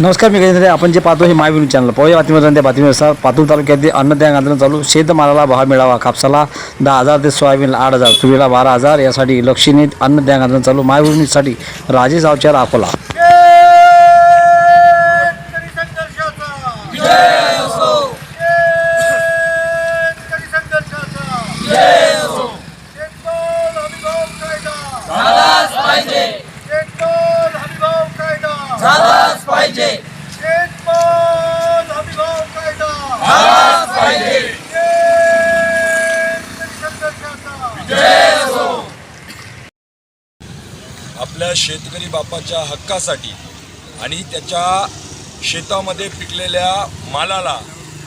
नमस्कार मी गजेंद्र आपण जे पाहतो हे मायविनू चॅनल पोहे बातमीवर त्या बातमीनुसार पातूर तालुक्यातील अन्नदान आंदोलन चालू शेतमालाला भाव मिळावा कापसाला दहा हजार ते सोयाबीनला आठ हजार तुरीला बारा हजार यासाठी लक्षणीय अन्नदान आंदोलन चालू मायभूमीसाठी राजेश आवचार अकोला झालाच पाहिजे पाहिजे. आपल्या शेतकरी बापाच्या हक्कासाठी आणि त्याच्या शेतामध्ये पिकलेल्या मालाला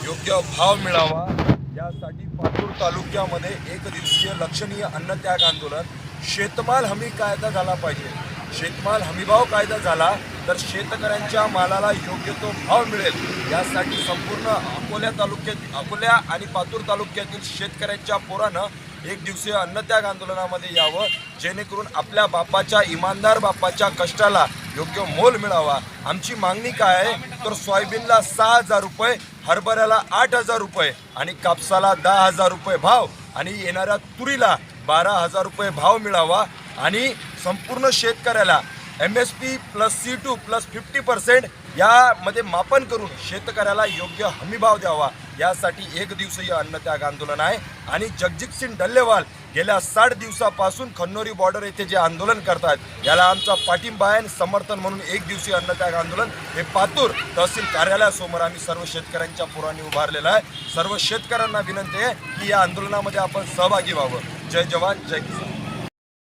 योग्य भाव मिळावा यासाठी पातूर तालुक्यामध्ये एक दिवसीय लक्षणीय अन्नत्याग आंदोलन शेतमाल हमी कायदा झाला पाहिजे. शेतमाल हमीभाव कायदा झाला तर शेतकऱ्यांच्या मालाला योग्य तो भाव मिळेल. यासाठी संपूर्ण अकोल्या तालुक्यात अकोल्या आणि पातूर तालुक्यातील शेतकऱ्यांच्या पोरानं एक दिवसीय अन्नत्याग आंदोलनामध्ये यावं जेणेकरून आपल्या बापाच्या इमानदार बापाच्या कष्टाला योग्य मोल मिळावा. आमची मागणी काय आहे? तर सोयाबीनला सहा हजार रुपये हरभऱ्याला आठ हजार रुपये आणि कापसाला दहा हजार रुपये भाव आणि येणाऱ्या तुरीला बारा हजार रुपये भाव मिळावा आणि संपूर्ण शेतकऱ्याला M S P plus C two plus fifty percent यामध्ये मापन करून शेतकऱ्याला योग्य हमीभाव द्यावा. यासाठी एक दिवसीय अन्नत्याग आंदोलन आहे. आणि जगजितसिंग डल्लेवाल गेल्या साठ दिवसापासून खन्नोरी बॉर्डर येथे जे आंदोलन करतात याला आमचा पाठिंबा आहे आणि समर्थन म्हणून एक दिवसीय अन्नत्याग आंदोलन हे पातूर तहसील कार्यालयासमोर आम्ही सर्व शेतकऱ्यांच्या पुराने उभारलेलं आहे. सर्व शेतकऱ्यांना विनंती आहे की या आंदोलनामध्ये आपण सहभागी व्हावं. जय जवान जय किसान.